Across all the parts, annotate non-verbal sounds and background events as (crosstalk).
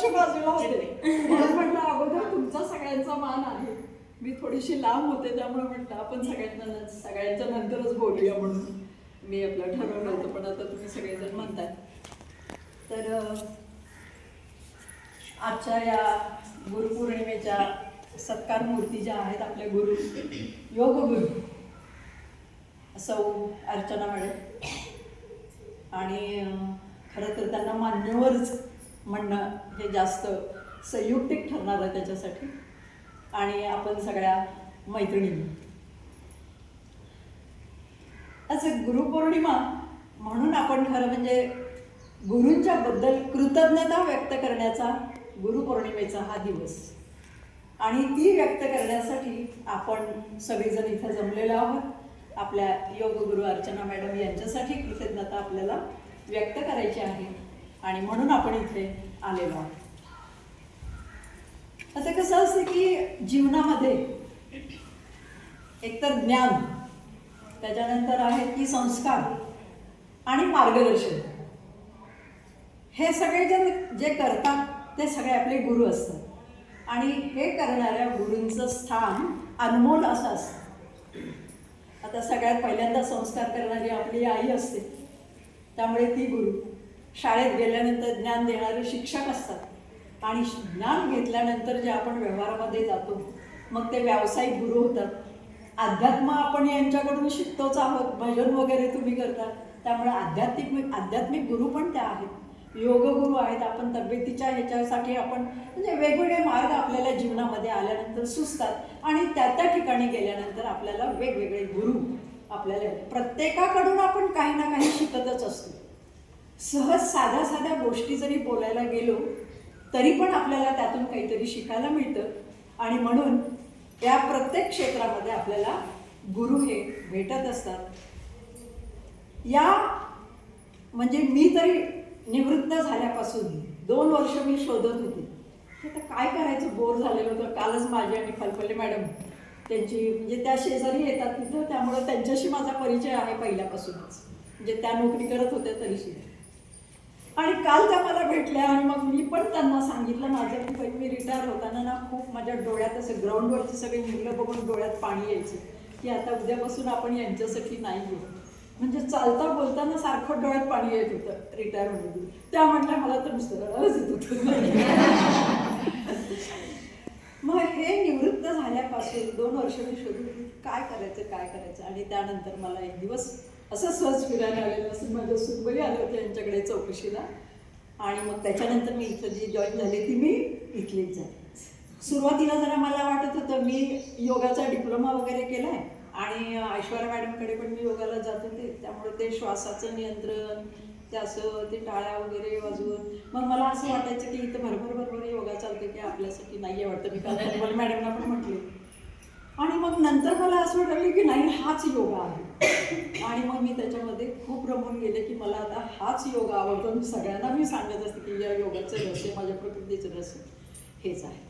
जराशी बाजूला होते. म्हणून म्हटलं अगोदर तुमचा सगळ्यांचा मान आहे. मी थोडीशी लांब होते त्यामुळे म्हटलं आपण सगळ्यांना सगळ्यांच्या नंतरच बोलूया म्हणून. मी आपलं ठरवलं होतं पण आता तुम्ही सगळेजण म्हणताय. तर आजच्या या गुरुपौर्णिमेच्या सत्कार मूर्ती ज्या आहेत आपले गुरु योग गुरु सौ अर्चना मॅडम. आणि खरं तर त्यांना मान्यवरच म्हणणं हे जास्त संयुक्तिक ठरणार आहे त्याच्यासाठी. आणि आपण सगळ्या मैत्रिणी असं गुरुपौर्णिमा म्हणून आपण खरं म्हणजे गुरूंच्या बद्दल कृतज्ञता व्यक्त करण्याचा गुरुपौर्णिमेचा हा दिवस. आणि ती व्यक्त करण्यासाठी आपण सगळेजण इथं जमलेलो आहोत. आपल्या योग गुरु अर्चना मॅडम यांच्यासाठी कृतज्ञता आपल्याला व्यक्त करायची आहे. आणि म्हणून आपण इथे आलेलो आहोत. आता कसं असतं की जीवनामध्ये एकतर ज्ञान त्याच्यानंतर आहे की संस्कार आणि मार्गदर्शन. हे सगळे जे जे करतात ते सगळे आपले गुरु असतात. आणि हे करणाऱ्या गुरूंचं स्थान अनमोल असं असतं. आता सगळ्यात पहिल्यांदा संस्कार करणारी आपली आई असते. त्यामुळे ती गुरु. शाळेत गेल्यानंतर ज्ञान देणारे शिक्षक असतात. आणि ज्ञान घेतल्यानंतर जे आपण व्यवहारामध्ये जातो मग ते व्यावसायिक गुरु होतात. अध्यात्म आपण यांच्याकडून शिकतोच आहोत भजन वगैरे तुम्ही करता त्यामुळे आध्यात्मिक आध्यात्मिक गुरु पण त्या आहेत. योग गुरु आहेत आपण तब्येतीच्या ह्याच्यासाठी आपण म्हणजे वेगवेगळे मार्ग आपल्याला जीवनामध्ये आल्यानंतर सुचतात. आणि त्या त्या ठिकाणी गेल्यानंतर आपल्याला वेगवेगळे गुरु आपल्याला प्रत्येकाकडून आपण काही ना काही शिकतच असतो. सहज साध्या साध्या गोष्टी जरी बोलायला गेलो तरी पण आपल्याला त्यातून काहीतरी शिकायला मिळतं. आणि म्हणून या प्रत्येक क्षेत्रामध्ये आपल्याला गुरु हे भेटत असतात. या म्हणजे मी तरी निवृत्त झाल्यापासून दोन वर्ष मी शोधत होते. आता काय करायचं? बोर झालेलं होतं. कालच माझी आणि फलफले मॅडम त्यांची म्हणजे त्या शेजारी येतात तिथं त्यामुळं त्यांच्याशी माझा परिचय आहे पहिल्यापासूनच. म्हणजे त्या नोकरी करत होत्या तरी आणि काल त्या मला भेटल्या आणि मग मी पण त्यांना सांगितलं माझं की मी रिटायर होताना ना खूप माझ्या डोळ्यात असं ग्राउंडवरची सगळी मुलं बघून डोळ्यात पाणी यायचं की आता उद्यापासून आपण यांच्यासाठी नाही येऊ म्हणजे चालता बोलताना सारखं डोळ्यात पाणी येत होतं रिटायर होऊन त्या म्हटल्या मला तर नुसतं रडायलाच येत होतं. (laughs) मग हे निवृत्त झाल्यापासून दोन वर्ष मी शोधून काय करायचं काय करायचं? आणि त्यानंतर मला एक दिवस असं सहज फिरायला आलेलं असं माझ्या सुनबरी आले होते यांच्याकडे चौकशीला. आणि मग त्याच्यानंतर मी इथं जी जॉईन झाली ती मी इथलीच झाली. सुरुवातीला जरा मला वाटत होतं मी योगाचा डिप्लोमा वगैरे केला आहे आणि ऐश्वर्या मॅडमकडे पण मी योगाला जात होते. त्यामुळे ते श्वासाचं नियंत्रण ते असं ते टाळ्या वगैरे वाजवून मग मला असं वाटायचं की इथं भरभर भरभर योगा चालते की आपल्यासाठी नाही आहे वाटतं. मी काल (laughs) मॅडमला पण म्हटले आणि मग नंतर मला असं वाटलं की नाही हाच योगा आहे. आणि मग मी त्याच्यामध्ये खूप रमून गेले की मला आता हाच योगा आवडतो. मी सगळ्यांना मी सांगत असते की या योगाचं रहस्य माझ्या प्रकृतीचं रहस्य हेच आहे.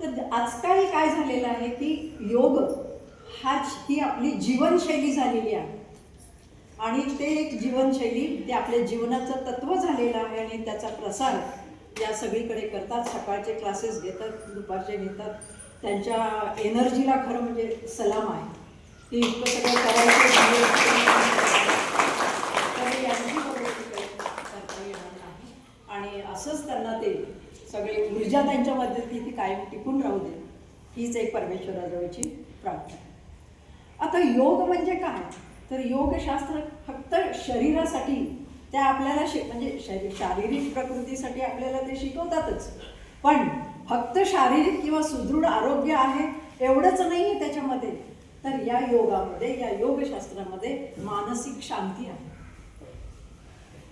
तर आजकाल काय झालेलं आहे की योग हाच ही आपली जीवनशैली झालेली आहे. आणि ते एक जीवनशैली ते आपल्या जीवनाचं तत्व झालेलं आहे आणि त्याचा प्रसार या सगळीकडे करतात. सकाळचे क्लासेस घेतात दुपारचे घेतात. त्यांच्या एनर्जीला खरं म्हणजे सलाम आहे. ती इतकं सगळं करायचं यांची करता येणार नाही. आणि असंच त्यांना ते सगळी ऊर्जा त्यांच्यामध्ये ती ती कायम टिकून राहू दे. हीच एक परमेश्वराजवळची प्रार्थना. आता योग म्हणजे काय? तर योगशास्त्र फक्त शरीरासाठी त्या आपल्याला शि म्हणजे शरीर शारीरिक प्रकृतीसाठी आपल्याला ते शिकवतातच. पण फक्त शारीरिक किंवा सुदृढ आरोग्य आहे एवढंच नाही त्याच्यामध्ये. तर या योगामध्ये या योगशास्त्रामध्ये मानसिक शांती आहे.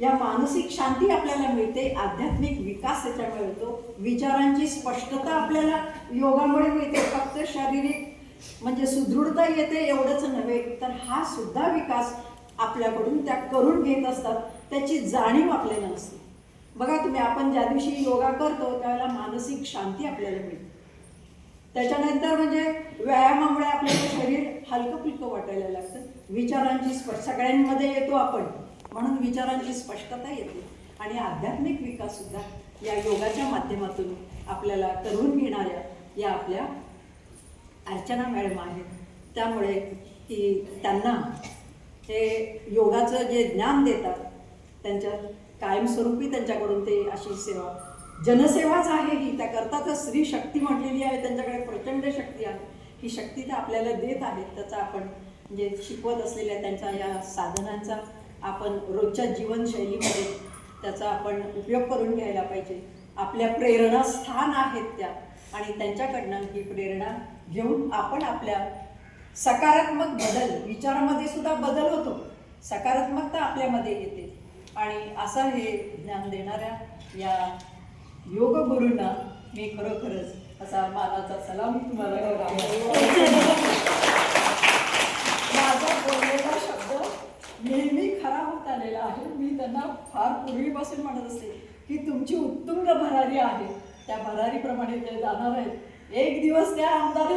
या मानसिक शांती आपल्याला मिळते आध्यात्मिक विकास त्याच्यामुळे होतो. विचारांची स्पष्टता आपल्याला योगामुळे मिळते फक्त शारीरिक म्हणजे सुदृढता येते एवढंच नव्हे तर हा सुद्धा विकास आपल्याकडून त्या करून घेत असतात त्याची जाणीव आपल्याला नसते. बघा तुम्ही आपण ज्या दिवशी योगा करतो त्यावेळेला मान शांती आपल्याला मिळते. त्याच्यानंतर म्हणजे व्यायामामुळे आपल्याला शरीर हलकं फुलकं वाटायला लागतं. विचारांची स्पष्ट सगळ्यांमध्ये येतो आपण. म्हणून विचारांची स्पष्टता येते. आणि आध्यात्मिक विकास सुद्धा या योगाच्या माध्यमातून आपल्याला करून घेणाऱ्या या आपल्या अर्चना मॅडम आहेत. त्यामुळे की त्यांना हे योगाचं जे ज्ञान देतात त्यांच्या कायमस्वरूपी त्यांच्याकडून ते अशी सेवा जनसेवाच आहे ही. त्या करतातच स्त्री शक्ती म्हटलेली आहे त्यांच्याकडे प्रचंड शक्ती आहे. ही शक्ती तर आपल्याला देत आहेत त्याचा आपण म्हणजे शिकवत असलेल्या त्यांच्या या साधनांचा आपण रोजच्या जीवनशैलीमध्ये त्याचा आपण उपयोग करून घ्यायला पाहिजे. आपल्या प्रेरणा स्थान आहेत त्या. आणि त्यांच्याकडनं ही प्रेरणा घेऊन आपण आपल्या सकारात्मक बदल विचारामध्ये सुद्धा बदल होतो. सकारात्मकता आपल्यामध्ये येते. आणि असं हे ज्ञान देणाऱ्या या योग गुरूंना मी खरोखरच असा मानाचा सलाम तुम्हाला. माझा बोललेला शब्द नेहमी खरा होत आलेला आहे. मी त्यांना फार पूर्वीपासून म्हणत असते की तुमची उत्तुंग भरारी आहे. त्या भरारीप्रमाणे ते जाणार आहेत. एक दिवस त्या आमदार